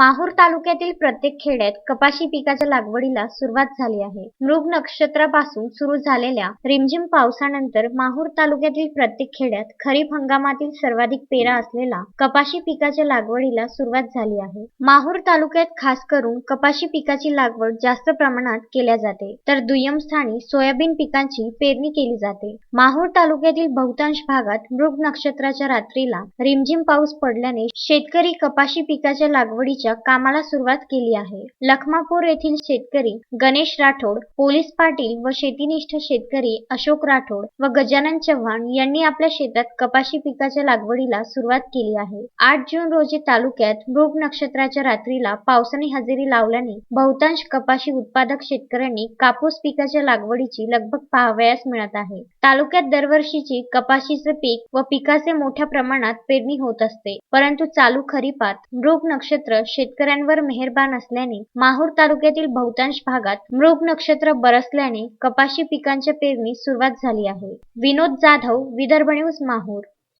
माहूर तालुक्यातील प्रत्येक खेड्यात कपाशी पिकाच्या लागवडीला सुरुवात झाली आहे. मृग नक्षत्रापासून सुरू झालेल्या रिमझिम पावसानंतर माहूर तालुक्यातील प्रत्येक खेड्यात खरीप हंगामातील सर्वाधिक पेरा असलेला कपाशी पिकाच्या लागवडीला सुरुवात झाली आहे. माहूर तालुक्यात खास करून कपाशी पिकाची लागवड जास्त प्रमाणात केल्या जाते तर दुय्यम स्थानी सोयाबीन पिकांची पेरणी केली जाते. माहूर तालुक्यातील बहुतांश भागात मृग नक्षत्राच्या रात्रीला रिमझिम पाऊस पडल्याने शेतकरी कपाशी पिकाच्या लागवडीच्या कामाला सुरुवात केली आहे. लखमापूर येथील शेतकरी गणेश राठोड, पोलीस पाटील व शेतीनिष्ठ शेतकरी अशोक राठोड व गजानन चव्हाण यांनी आपल्या शेतात कपाशी पिकाच्या लागवडीला सुरुवात केली आहे. आठ जून रोजी तालुक्यात मृग नक्षत्राच्या रात्रीला पावसाने हजेरी लावल्याने बहुतांश कपाशी उत्पादक शेतकऱ्यांनी कापूस पिकाच्या लागवडीची लगबग पाहावयास मिळत आहे. तालुक्यात दरवर्षीची कपाशीचे पीक व पिकाचे मोठ्या प्रमाणात पेरणी होत असते. परंतु चालू खरीपात मृग नक्षत्र शेतकऱ्यांवर मेहरबान असल्याने माहूर तालुक्यातील बहुतांश भागात मृग नक्षत्र बरसल्याने कपाशी पिकांच्या पेरणी सुरुवात झाली आहे. विनोद जाधव, विदर्भ न्यूज, माहूर